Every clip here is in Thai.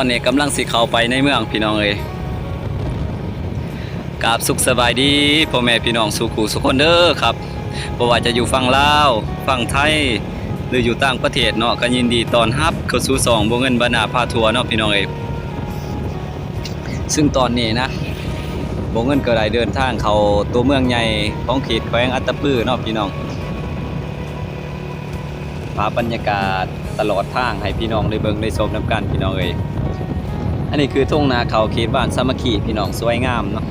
อนนี้กำลังสิเข้าไปในเมืองพี่น้องเอ้ยกราบสุขสบายดีพ่อแม่พี่น้องสู่ขู่สุขคนเด้อครับบ่ว่าจะอยู่ฝั่งลาวฝั่งไทย หรืออยู่ต่างประเทศเนาะก็ยินดีตอนรับเข้าสู่สองบ่เงินบรรณาพาทัวร์เนาะพี่น้องเอ้ยซึ่งตอนนี้นะบ่เงินก็ได้เดินทางเข้าตัวเมืองใหญ่ของเขตแขวงอัตตปือเนาะพี่น้องภาพบรรยากาศตลอดทางให้พี่น้องได้เบิ่งได้ชมนํกันพี่น้องเอ้ย อันนี้คือทุ่งนาเขาเขตบ้านสามัคคีพี่น้องสวยงามเนาะ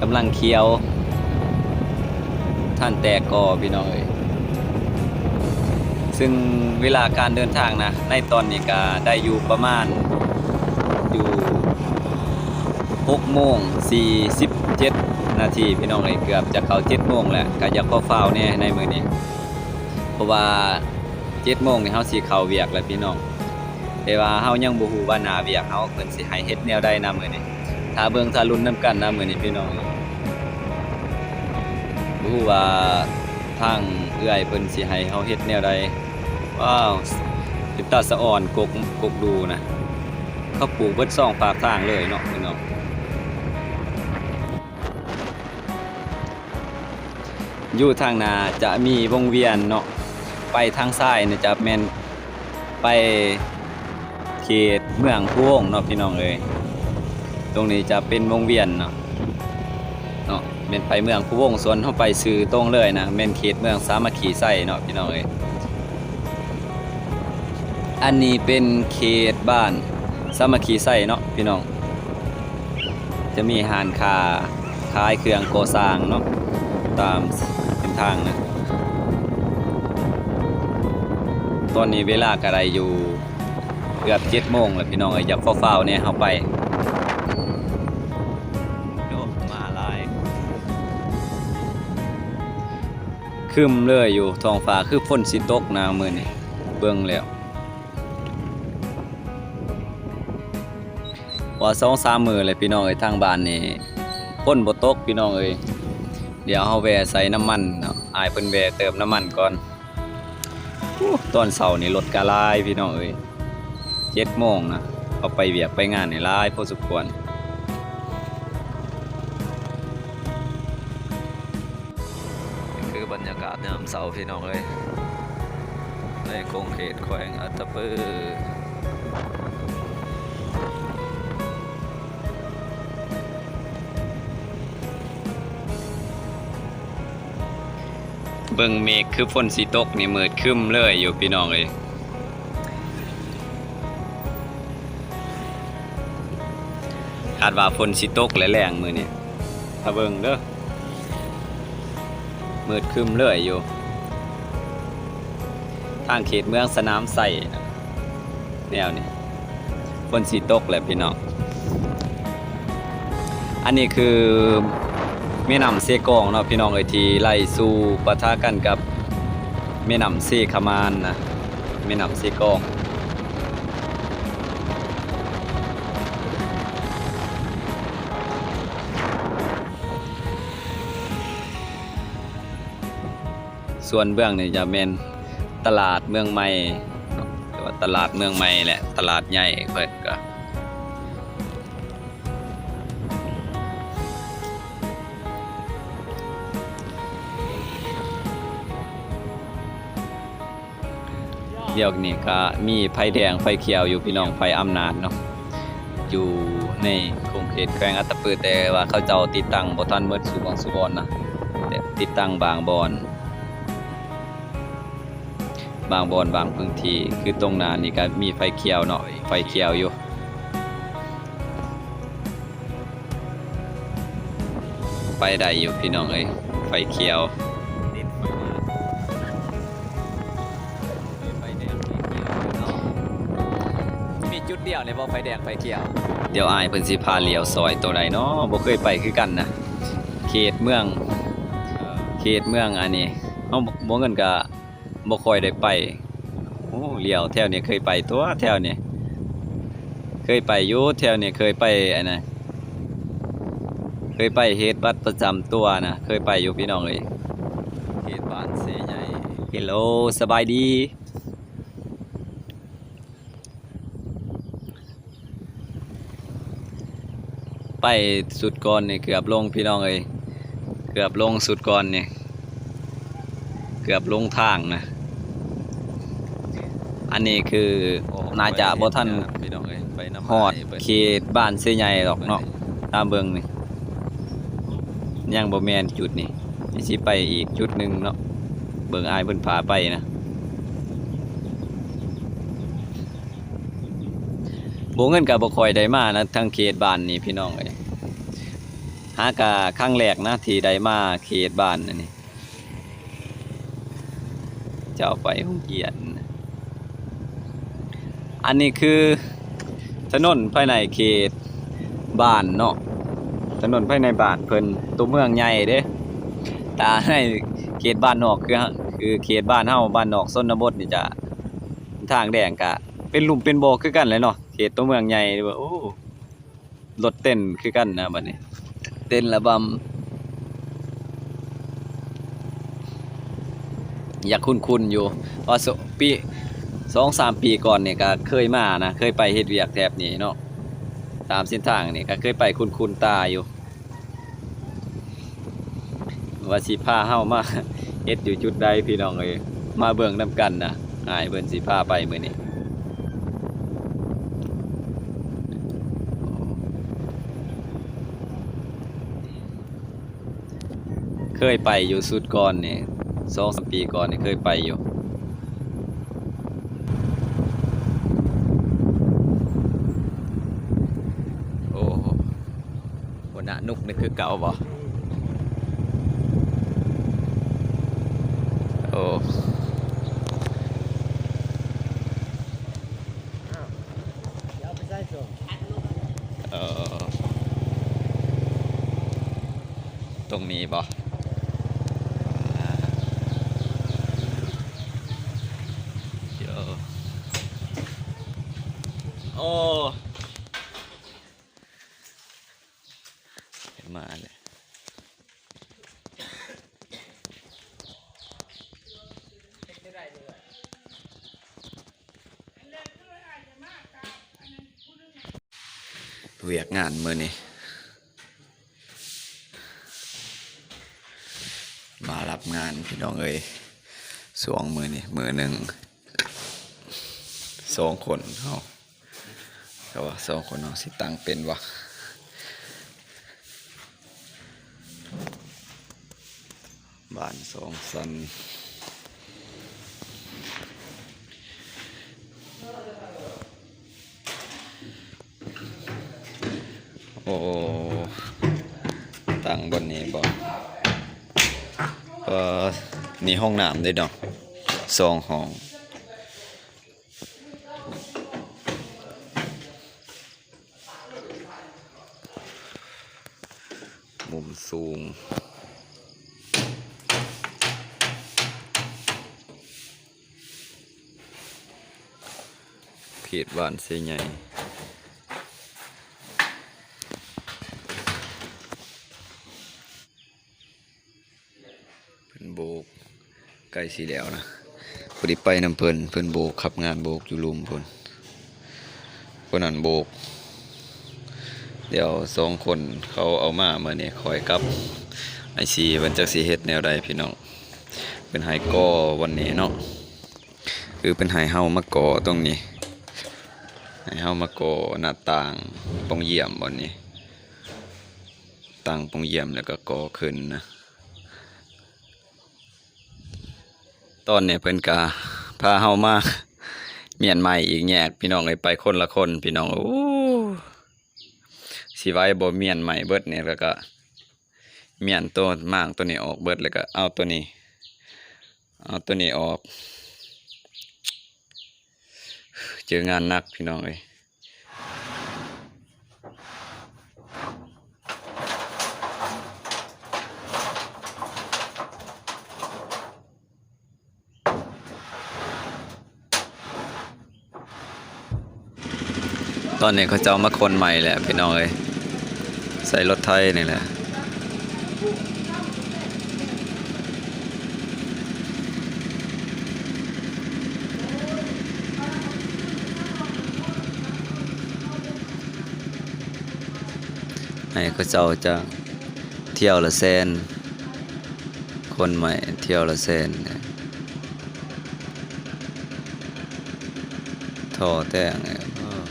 กำลังเคี้ยว ท่านแตกกอพี่น้องเอยซึ่งเวลาการเดินทางนะ ในตอนนี้ก็ได้อยู่ประมาณอยู่6โมง47นาทีพี่น้องเอ้ยเกือบจะเข้า7โมงแล้วก็อยากพอฟ้าวแน่ในมือนี้ เพราะว่าเจ็ดโมงนี่เฮาสิเข้าเวียกแล้วพี่น้อง แต่ว่าเฮายังบ่ฮู้ว่าหน้าเวียกเฮาเพิ่นสิให้เฮ็ดแนวใดนำมื้อนี้ถ้าเบิ่งถ้าลุ้นนํกันนะมื้อนี้พี่น้องบ่ฮู้ว่าทางเอื้อยเพิ่นสิให้เฮาเฮ็ดแนวใดว้าวติดตาสะอ่อนกกกกดูนะเขาปลูกเบิดสองปากทางเลยเนาะพี่น้องอยู่ทางนาจะมีวงเวียนเนาะไปทางซ้ายเนี่ยจะแม่นไป เขตเมืองพวงเนาะพี่น้องเอ้ยตรงนี้จะเป็นวงเวียนเนาะเนาะแม่นไปเมืองพวงส่วนเฮาไปซื้อตรงเลยนะแม่นเขตเมืองสามัคคีไส้เนาะพี่น้องเอ้ยอันนี้เป็นเขตบ้านสามัคคีไส้เนาะพี่น้อง จะมีหานคาขายเครื่องโก่อสร้างเนาะตามเส้นทางนะตอนนี้เวลากระไรอยู่ เกือบเจ็ดโมงแล้วพี่น้องเอ้ยอย่าเฝ้าๆเนี่ยเอาไปโดมาลายครึมเลยอยู่ท้องฟ้าคือฝนสิตกนะมื้อนี้เบิ่งแล้วว่าสองสามมือเลยพี่น้องเอ้ยทางบ้านนี่ฝนบ่ตกพี่น้องเอ้ยเดี๋ยวเฮาแวะใส่น้ำมันเนาะอายเพิ่นแวะเติมน้ำมันก่อนตอนเสาร์นี่รถกะลายพี่น้องเอ้ย เจ็ดโมงนะเอาไปเวียกไปงานในี่ลายพอสมควรคือบรรยากาศยามเสาร์พี่น้องเอ้ยในกรงเขตแขวงอัตตปือเบิ่งเมฆคือฝนสีตกนี่มืดคึ้มเลยอยู่พี่น้องเอ้ยาดว่าฝนสิตกและแรงมือนี่ถ้าเบิ่งเด้อมืดครึ้มเลยอยู่ ทางเขตเมืองสนามใส่นะแนวนี้ฝนสิตกแหละพี่น้อง อันนี้คือแม่น้ำเซกองเนาะพี่น้องเอยทีไล่สู่ปะทะกันกับแม่น้ำเซขามานนะแม่น้ำเซกอง ส่วนเบื้องนี่จะเป็นตลาดเมืองใหม่หรือว่าตลาดเมืองใหม่แหละตลาดใหญ่เพิ่นก็เดี๋ยวนี้ก็มีไฟแดงไฟเขียวอยู่พี่น้องไฟอำนาจเนาะอยู่ในกรุงเขตแขวงอัตตปือแต่ว่าเขาเจ้าติดตั้งบ่ทันเบิดสุบอนสุบอนนะแต่ติดตั้งบางบอน บางบอนบางพื้นที่คือตรงหน้านี่ก็มีไฟเขียวหน่อยไฟเขียวอยู่ไปได้อยู่พี่น้องเอ้ยไฟเขียวมีจุดเดียวในบ่ไฟแดงไฟเขียว เดี๋ยวอายเพิ่นสิพาเลี้ยวซอยตัวใดเนาะบ่เคยไปคือกันนะเขตเมืองเขตเมืองอันนี้เฮาบ่เงินก็ บ่ค่อยได้ไปโอ้เลี้ยวแถวนี้เคยไปตัวแถวนี้เคยไปยูแถวนี้เคยไปอันนะเคยไปเฮดบัตประจำตัวนะเคยไปอยู่พี่น้องเลยเฮดบ้านเสใหญ่ฮัลโหลสบายดีไปสุดก่อนนี่ยเกือบลงพี่น้องเลยเกือบลงสุดก่อนนี่ยเกือบลงทางนะ อันนี้คือน่าจะบ่ทันพี่น้องเอ้ยไปน้ำฮอดไม้เพิ่นเขตบ้านเสยใหญ่หรอกเนาะตามเบิ่งนี่ยังบ่แม่นจุดนี่นี่สิไปอีกจุดหนึงเนาะเบิ่งอายเพิ่นพาไปนะบ่เงินก็บ่ค่อยได้มานะทางเขตบ้านนี่พี่น้องเอ้ยหากะครั้งแรกนะที่ได้มาเขตบ้านอันนี้เจ้าไปโรงเรียน อันนี้คือถนนภายในเขตบ้านเนาะถนนภายในบ้านเพิ่นตัวเมืองใหญ่เด้ตาในเขตบ้านนอกคือคือเขตบ้านเฮาบ้านนอกชนบทนี่จะทางแดงกะ เป็นหลุมเป็นบ่อคือกันเลยเนาะเขตตัวเมืองใหญ่ว่าโอ้รถเต้นคือกันนะบัดนี้ เต้นระบำอยากคุ้นๆอยู่ว่าสปี สองสามปีก่อนเนี่ยก็เคยมานะ เคยไปเฮ็ดเวียกแถบนี้เนาะตามเส้นทางนี่ก็เคยไปคุ้นๆตาอยู่ว่าสิพาเฮามาเฮ็ดอยู่จุดใดพี่น้องเอ้ยมาเบิ่งนํกันนะอายเบิ่นสิพาไปมือนี้เคยไปอยู่สุดก่อนเนี่ยสองสามปีก่อนนี่เคยไปอยู่ ណៈនោះនេះគឺកៅបោះ มาเลยเวียกงานมือนี้มารับงานพี่น้องเอ้ยสวงมือนี่มือหนึ่งสองคนเขาแต่ว่าสองคนเขาสิตังเป็นวะบ้าน สองสันโอ้ตั้งบนนี้บ่เออนี่ห้องน้ำด้วยเนาะสองห้อง มุมสูง เข ตบ้านเสยใหญ่เพิ่นโบกใกล้สีแล้วนะพอดีไปน้ำเพลินเพิ่นโบกขับงานโบกอยู่ลุมเพิ่นคนนั้นโบก เดี๋ยวสองคนเขาเอามาเมื่อนี้คอยกับไอซีมันจะสีเฮ็ดแนวใดพี่น้องเป็นไฮก่อวันนี้เนาะคือเป็นไฮเฮามาก่อตรงนี้ ไฮเฮามาโกหน้าต่างปองเยี่ยมวันนี้ต่างปองเยี่ยมแล้วก็โกขึ้นนะ ตอนนี้เพิ่นกาพาเฮามาเมียนใหม่อีกแยกพี่น้องเอ้ยไปคนละคนพี่น้องโอ้สิไว้บ่เมียนใหม่เบิดเนี่ยแล้วก็ เมียนตัวมากตัวนี้ออกเบิดแล้วก็เอาตัวนี้ เอาตัวนี้ออก เจองานหนักพี่น้องเอ้ยตอนนี้เขาจะเอามาคนใหม่แหละพี่น้องเอ้ยใส่รถไทยนี่แหละ ให้ก็เจ้าจะเที่ยวละแสนคนใหม่เที่ยวละแสนท่อแต่งเนี่ยเออ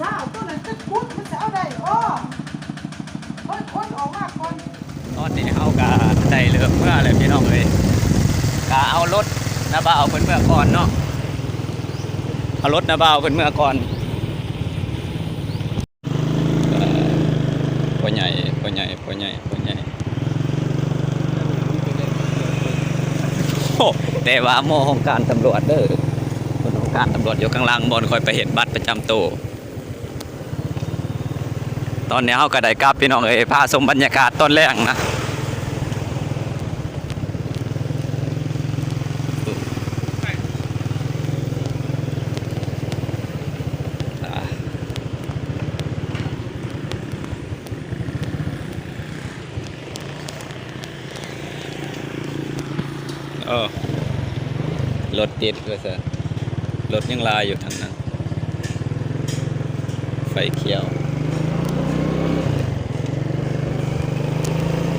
สาวตัวนั้นจะพุดมันจะเอาได้อ้อคนคนออกมาก่อน ตอนนี้เอากาได้เลือกเมื่อเลยพี่น้องเลยกาเอารถนาบ่าวเพิ่นเมื่ อก่อนเนาะเอารถนาบ่าวเพิ่นเมื่อก่อนพ่อใหญ่พ่อใหญ่พ่อใหญ่พ่อใหญ่โอ้แต่ว่าโมของการตำรวจเด้อคนของการตำรวจอยู่ข้างล่างบนคอยไปเห็นบัตรประจำตัวตอนนี้เขาก็ได้กลับพี่น้องเอ้ยพาชมบรรยากาศตอนแรกนะอ่า เออรถติดเลยสิรถยังลายอยู่ทางนั้น ไฟเขียว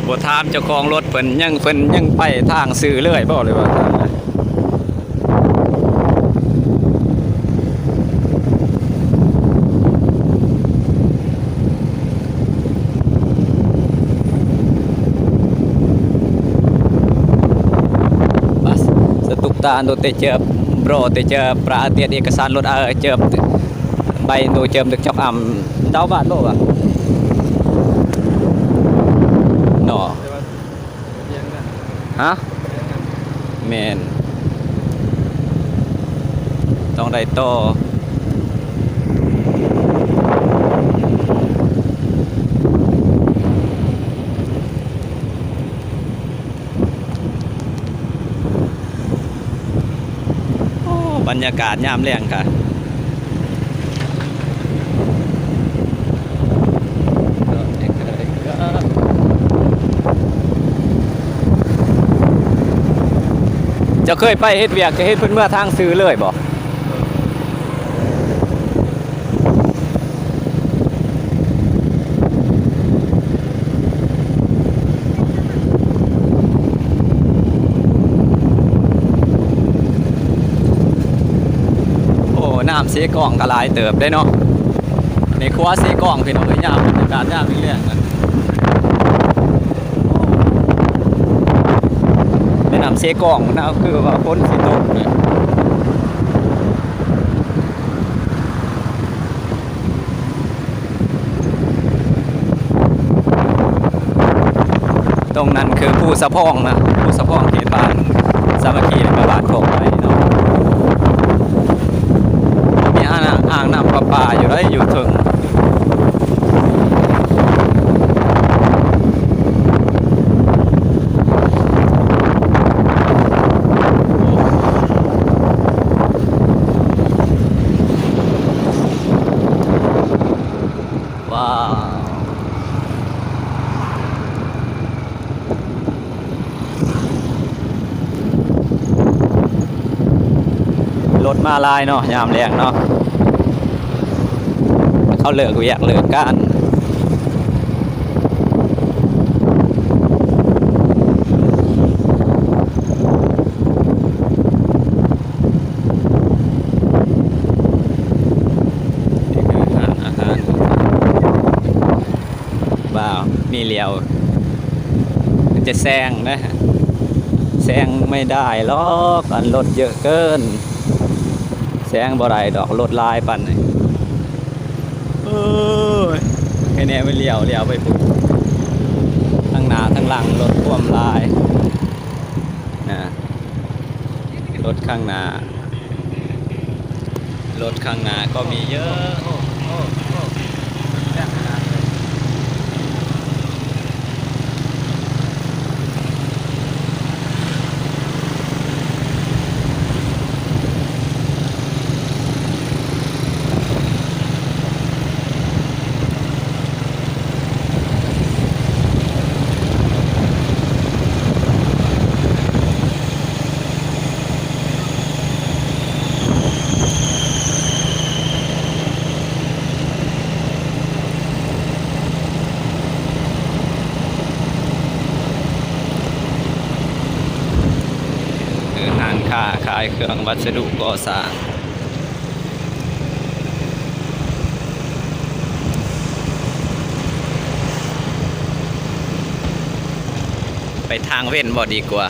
บทถามเจ้าของรถเพิ่นยังเพิ่นยังไปทางซื้อเรื่อยบ่เลยว่า តើអនុទេជើប្រូទេជើប្រាអទៀតឯកសារលុតអើជើបៃនោះជើទឹកចុកអំដៅបាទនោះបាទណូហ៎មែនតងដៃត บรรยากาศยามแรงค่ะจะเคยไปเฮ็ดเวียกจะเฮ็ดเพิ่นเมื่อทางซื้อเลยบอกำสีกล่องก็หลายเติบได้เนาะในครัวสีกล่องพี่น้องเอ้ยยามบรรยากาศยามมีเรื่องกันแม่น้ำเสกล่องนะคือว่าฝนสิตกเนี่ยตรงนั้นคือผู้สะพองนะผู้สะพองเขตบ้านสามัคคีในบ้านของไปเนาะมีอ่างน้ำประปาอยู่ได้อยู่ถึงว้ารถมาลายเนาะยามแรงเนาะ เขาเลิกเวียกเลิกการนี่คือาหารบ่าวมีเหลียวมันจะแซงนะแซงไม่ได้หรอกอันรถเยอะเกิน แซงบ่ได้ดอกรถลายปันนี่เอ้ย แค่นี้ไม่เลี้ยวเลี้ยวไปปุ๊บทั้งหน้าทั้งหลังรถท่วมลายนะรถข้างหน้ารถข้างหน้าก็มีเยอะ โอ้โอ้โอ้แซ่บขนาดเลย ร ขายเครื่องวัสดุก่อสร้างไปทางเว้นบ่ดีกว่า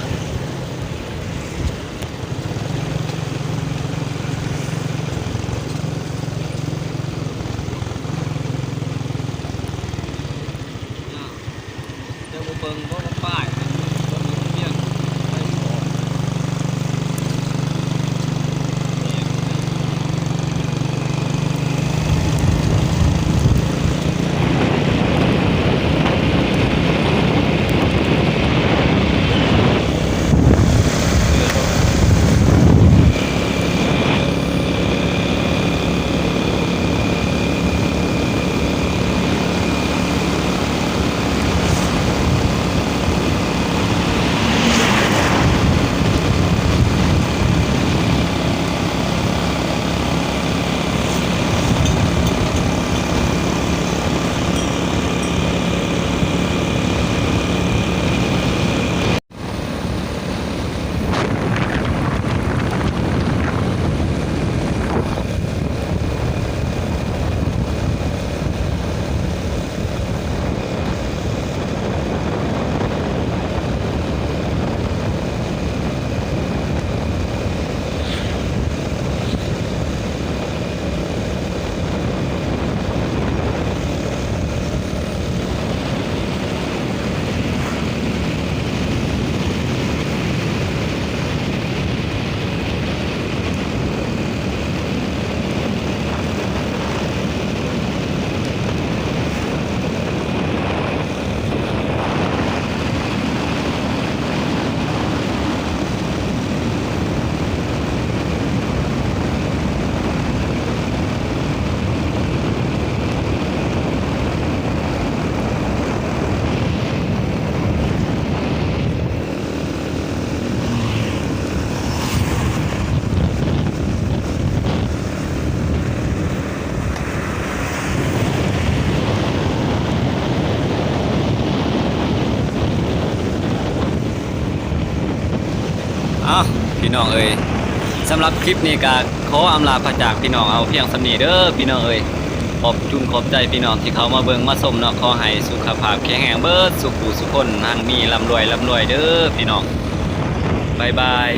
น้องเอ้ยสำหรับคลิปนี้ก็ขออำลาพระจากพี่น้องเอาเพียงสำนีเด้อพี่น้องเอ้ยขอบจุ่มขอบใจพี่น้องที่เขามาเบิ่งมาสมเนาะขอให้สุขภาพแข็งแรงเบิดสุขุสุขคนทางมีลำรวยลำรวยเด้อพี่น้องบายบาย